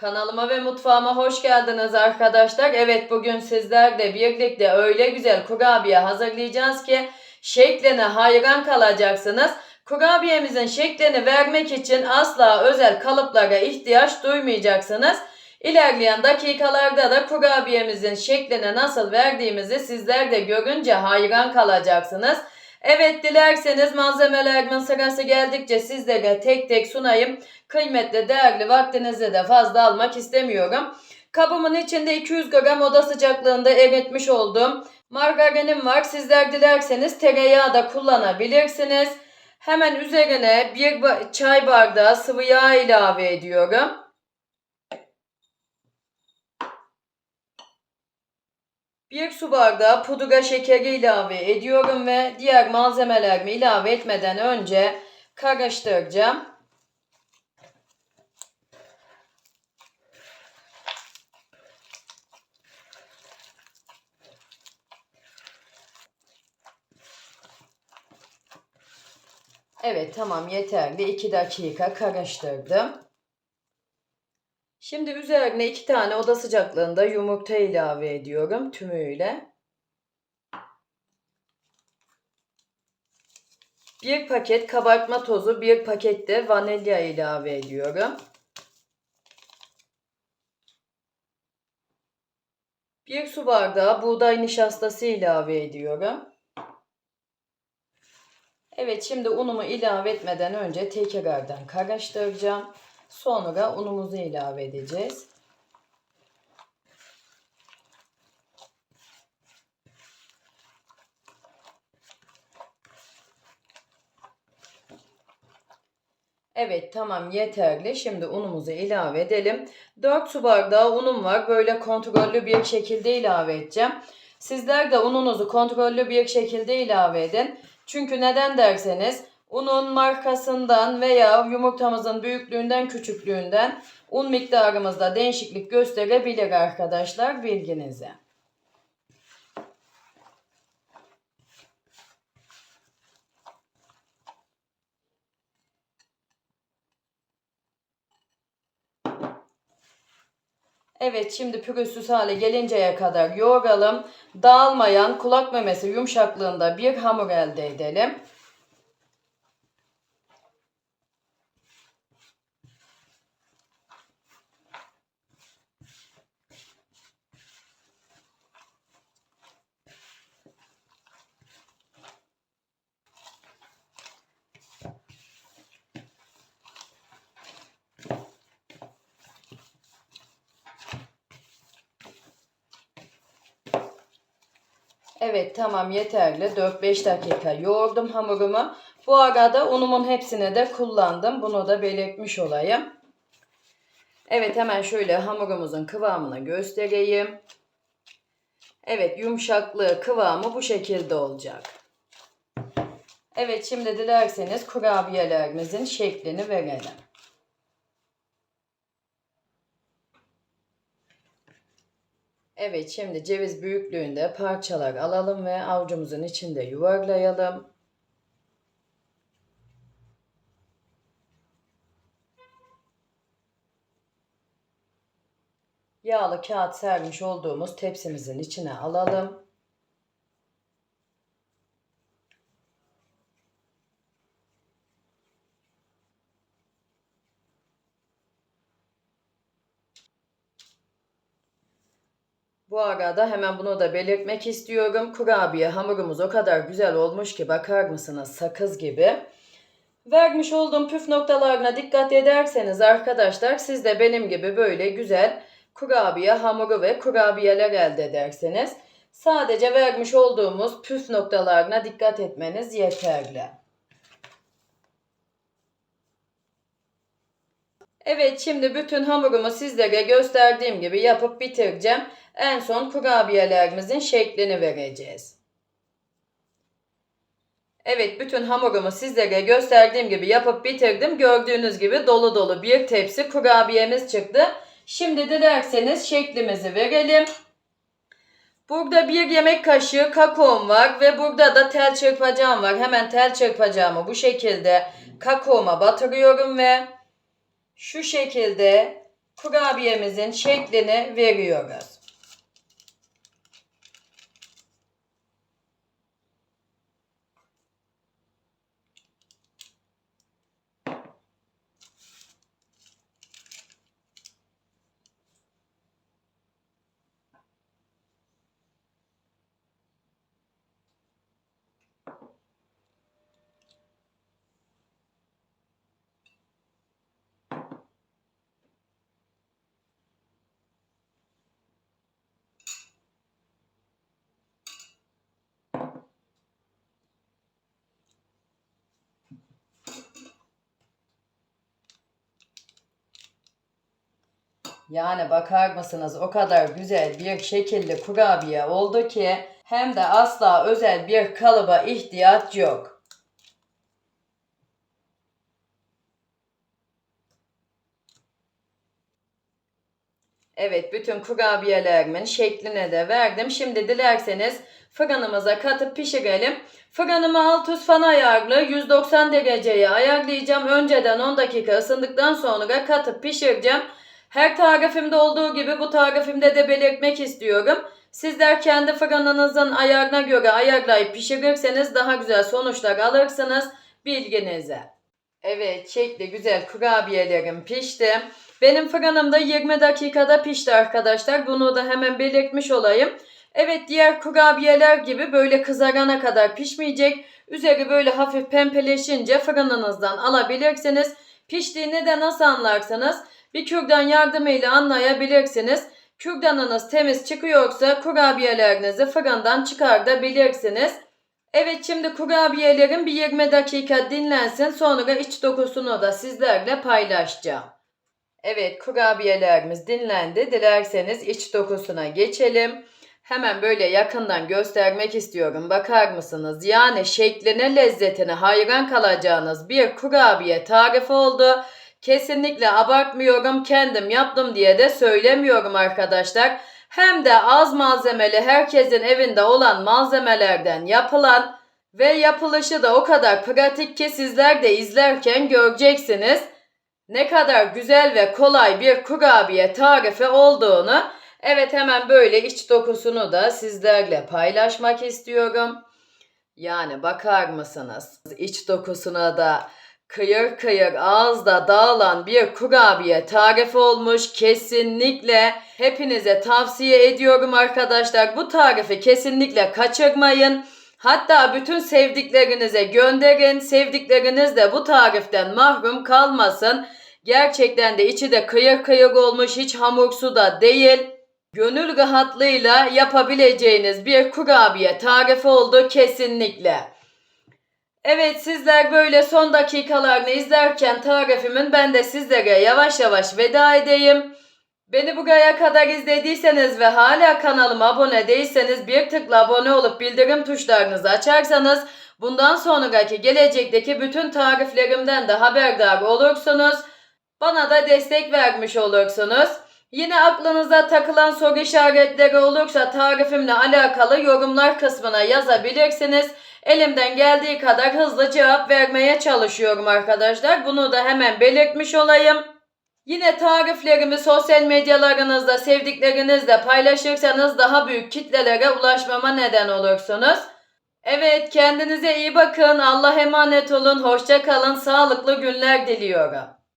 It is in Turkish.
Kanalıma ve mutfağıma hoş geldiniz arkadaşlar. Evet bugün sizlerle birlikte öyle güzel kurabiye hazırlayacağız ki şekline hayran kalacaksınız. Kurabiyemizin şeklini vermek için asla özel kalıplara ihtiyaç duymayacaksınız. İlerleyen dakikalarda da kurabiyemizin şeklini nasıl verdiğimizi sizler de görünce hayran kalacaksınız. Evet dilerseniz malzemelerimin sırası geldikçe sizlere tek tek sunayım. Kıymetli değerli vaktinizi de fazla almak istemiyorum. Kabımın içinde 200 gram oda sıcaklığında eritmiş olduğum margarinim var. Sizler dilerseniz tereyağı da kullanabilirsiniz. Hemen üzerine bir çay bardağı sıvı yağ ilave ediyorum. Bir su bardağı pudra şekeri ilave ediyorum ve diğer malzemelerimi ilave etmeden önce karıştıracağım. Evet tamam yeterli. 2 dakika karıştırdım. Şimdi üzerine 2 tane oda sıcaklığında yumurta ilave ediyorum tümüyle. Bir paket kabartma tozu, bir paket de vanilya ilave ediyorum. Bir su bardağı buğday nişastası ilave ediyorum. Evet şimdi unumu ilave etmeden önce tekrardan karıştıracağım. Sonra unumuzu ilave edeceğiz. Evet tamam yeterli. Şimdi unumuzu ilave edelim. 4 su bardağı unum var. Böyle kontrollü bir şekilde ilave edeceğim. Sizler de ununuzu kontrollü bir şekilde ilave edin. Çünkü neden derseniz unun markasından veya yumurtamızın büyüklüğünden küçüklüğünden un miktarımızda değişiklik gösterebilir arkadaşlar bilginize. Evet şimdi pürüzsüz hale gelinceye kadar yoğuralım. Dağılmayan kulak memesi yumuşaklığında bir hamur elde edelim. Evet tamam yeterli. 4-5 dakika yoğurdum hamurumu. Bu arada unumun hepsini de kullandım. Bunu da belirtmiş olayım. Evet hemen şöyle hamurumuzun kıvamını göstereyim. Evet yumuşaklığı kıvamı bu şekilde olacak. Evet şimdi dilerseniz kurabiyelerimizin şeklini verelim. Evet şimdi ceviz büyüklüğünde parçalar alalım ve avucumuzun içinde yuvarlayalım. Yağlı kağıt sermiş olduğumuz tepsimizin içine alalım. Bu arada hemen bunu da belirtmek istiyorum. Kurabiye hamurumuz o kadar güzel olmuş ki bakar mısınız sakız gibi. Vermiş olduğum püf noktalarına dikkat ederseniz arkadaşlar siz de benim gibi böyle güzel kurabiye hamuru ve kurabiyeler elde ederseniz sadece vermiş olduğumuz püf noktalarına dikkat etmeniz yeterli. Evet şimdi bütün hamurumu sizlere gösterdiğim gibi yapıp bitireceğim. En son kurabiyelerimizin şeklini vereceğiz. Evet bütün hamurumu sizlere gösterdiğim gibi yapıp bitirdim. Gördüğünüz gibi dolu dolu bir tepsi kurabiyemiz çıktı. Şimdi dilerseniz şeklimizi verelim. Burada bir yemek kaşığı kakaom var ve burada da tel çırpacağım var. Hemen tel çırpacağımı bu şekilde kakaoma batırıyorum ve şu şekilde kurabiyemizin şeklini veriyoruz. Yani bakar mısınız o kadar güzel bir şekilli kurabiye oldu ki hem de asla özel bir kalıba ihtiyaç yok. Evet bütün kurabiyelerimin şekline de verdim. Şimdi dilerseniz fırınımıza katıp pişirelim. Fırınımı alt üst fan ayarlı 190 dereceye ayarlayacağım. Önceden 10 dakika ısındıktan sonra katıp pişireceğim. Her tarifimde olduğu gibi bu tarifimde de belirtmek istiyorum. Sizler kendi fırınınızın ayarına göre ayarlayıp pişirirseniz daha güzel sonuçlar alırsınız. Bilginize. Evet şekli güzel kurabiyelerim pişti. Benim fırınımda 20 dakikada pişti arkadaşlar. Bunu da hemen belirtmiş olayım. Evet diğer kurabiyeler gibi böyle kızarana kadar pişmeyecek. Üzeri böyle hafif pembeleşince fırınınızdan alabilirsiniz. Piştiğini de nasıl anlarsınız? Bir kürdan yardımıyla anlayabilirsiniz. Kürdanınız temiz çıkıyorsa kurabiyelerinizi fırından çıkartabilirsiniz. Evet şimdi kurabiyelerim bir 20 dakika dinlensin sonra iç dokusunu da sizlerle paylaşacağım. Evet kurabiyelerimiz dinlendi. Dilerseniz iç dokusuna geçelim. Hemen böyle yakından göstermek istiyorum. Bakar mısınız? Yani şekline, lezzetine hayran kalacağınız bir kurabiye tarifi oldu. Kesinlikle abartmıyorum. Kendim yaptım diye de söylemiyorum arkadaşlar. Hem de az malzemeli herkesin evinde olan malzemelerden yapılan ve yapılışı da o kadar pratik ki sizler de izlerken göreceksiniz ne kadar güzel ve kolay bir kurabiye tarifi olduğunu evet hemen böyle iç dokusunu da sizlerle paylaşmak istiyorum. Yani bakar mısınız iç dokusuna da kıyır kıyır ağızda dağılan bir kurabiye tarifi olmuş. Kesinlikle hepinize tavsiye ediyorum arkadaşlar. Bu tarifi kesinlikle kaçırmayın. Hatta bütün sevdiklerinize gönderin. Sevdikleriniz de bu tariften mahrum kalmasın. Gerçekten de içi de kıyır kıyır olmuş hiç hamursu da değil. Gönül rahatlığıyla yapabileceğiniz bir kurabiye tarifi oldu kesinlikle. Evet sizler böyle son dakikalarını izlerken tarifimin ben de sizlere yavaş yavaş veda edeyim. Beni buraya kadar izlediyseniz ve hala kanalıma abone değilseniz bir tıkla abone olup bildirim tuşlarınızı açarsanız bundan sonraki gelecekteki bütün tariflerimden de haberdar olursunuz. Bana da destek vermiş olursunuz. Yine aklınıza takılan soru işaretleri olursa tarifimle alakalı yorumlar kısmına yazabilirsiniz. Elimden geldiği kadar hızlı cevap vermeye çalışıyorum arkadaşlar. Bunu da hemen belirtmiş olayım. Yine tariflerimi sosyal medyalarınızda sevdiklerinizle paylaşırsanız daha büyük kitlelere ulaşmama neden olursunuz. Evet kendinize iyi bakın. Allah emanet olun. Hoşça kalın. Sağlıklı günler diliyorum.